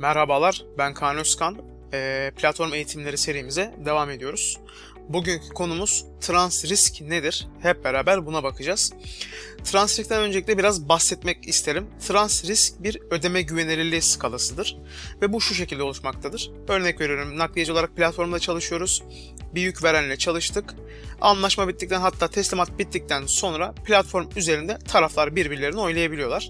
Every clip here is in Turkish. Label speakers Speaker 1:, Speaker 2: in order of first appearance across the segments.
Speaker 1: Merhabalar, ben Kaan Özkan. Ee, platform eğitimleri serimize devam ediyoruz. Bugünkü konumuz trans risk nedir? Hep beraber buna bakacağız. Trans riskten öncelikle biraz bahsetmek isterim. Trans risk bir ödeme güvenilirliği skalasıdır ve bu şu şekilde oluşmaktadır. Örnek veriyorum, nakliyeci olarak platformda çalışıyoruz. Bir yük verenle çalıştık. Anlaşma bittikten hatta teslimat bittikten sonra platform üzerinde taraflar birbirlerini oylayabiliyorlar.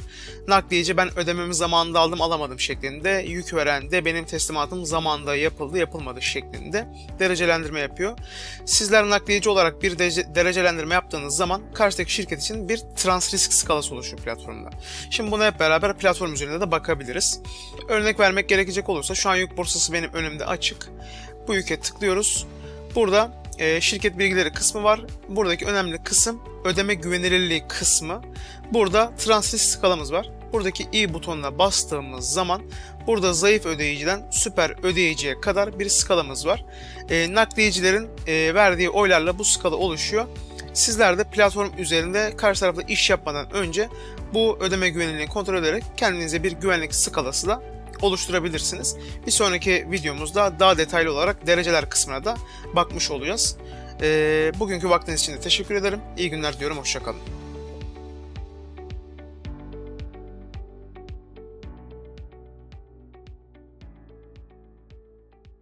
Speaker 1: Nakliyeci ben ödememi zamanında aldım alamadım şeklinde, yük veren de benim teslimatım zamanında yapıldı yapılmadı şeklinde derecelendirme yapıyor. Sizler nakliyeci olarak bir derece- derecelendirme yaptığınız zaman karşıdaki şirket için bir trans risk skalası oluşuyor platformda. Şimdi buna hep beraber platform üzerinde de bakabiliriz. Örnek vermek gerekecek olursa şu an yük borsası benim önümde açık. Bu yüke tıklıyoruz. Burada e, şirket bilgileri kısmı var. Buradaki önemli kısım ödeme güvenilirliği kısmı. Burada trans risk skalamız var. Buradaki i butonuna bastığımız zaman burada zayıf ödeyiciden süper ödeyiciye kadar bir skalamız var. E, nakliyecilerin e, verdiği oylarla bu skala oluşuyor. Sizler de platform üzerinde karşı tarafta iş yapmadan önce bu ödeme güvenilirliğini kontrol ederek kendinize bir güvenlik skalası da oluşturabilirsiniz. Bir sonraki videomuzda daha detaylı olarak dereceler kısmına da bakmış olacağız. Ee, bugünkü vaktiniz için de teşekkür ederim. İyi günler diyorum. Hoşçakalın.